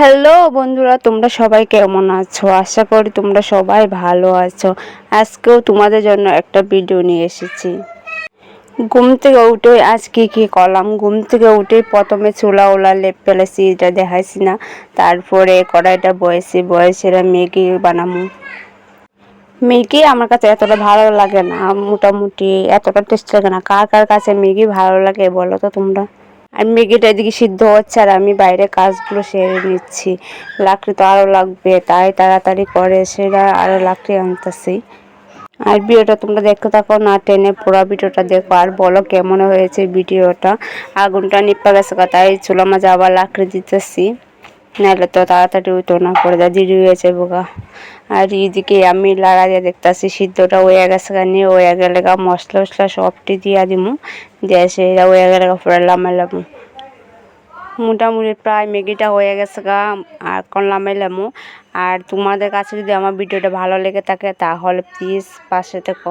Hello বন্ধুরা, তোমরা সবাই কেমন আছো? আশা করি তোমরা সবাই ভালো আছো। আজকেও তোমাদের জন্য একটা ভিডিও নিয়ে এসেছি। ঘুম থেকে উঠে আজ কি কি করলাম? ঘুম থেকে উঠে প্রথমে চুলা ওলা লেপ ফেলেছি, এটা দেখাইছি না। তারপরে কড়াইটা বয়েছি বয়েছেরা ম্যাগি বানামু ম্যাগি আমার কাছে এতটা ভালো লাগে না, মোটামুটি এতটা টেস্ট লাগে না। কার কার কাছে ম্যাগি ভালো লাগে বলো তো তোমরা? আর ম্যাগিটা এদিকে সিদ্ধ হচ্ছে আর আমি বাইরে কাজগুলো সেরে নিচ্ছি। লাকড়ি তো আরও লাগবে, তাই তাড়াতাড়ি করে সেটা আরও লাকড়ি আনতেছি। আর ভিডিওটা তোমরা দেখতে থাকো না, টেনে পুরো ভিডিওটা দেখো। আর বলো কেমন হয়েছে ভিডিওটা? আগুনটা নিপা গেছে তাই চুলা চুলামা আবার লাকড়ি দিতেছি। নাহলে তো তাড়াতাড়ি উঠো না, পড়ে যা দেরি হয়েছে বোকা। আর এদিকে আমি লাড়া দিয়ে দেখতেছি, সিদ্ধটা হয়ে গেছে নিয়ে হয়ে গেলে গা, মশলা টশলা সবটি দিয়া দিমু, দিয়ে সেটা হয়ে গেলে গা, পুরো লামাইলামু। মোটামুটি প্রায় ম্যাগিটা হয়ে গেছে গা, আর এখন লামাইলামু। আর তোমাদের কাছে যদি আমার ভিডিওটা ভালো লেগে থাকে, তাহলে প্লিজ পাশে থেকো।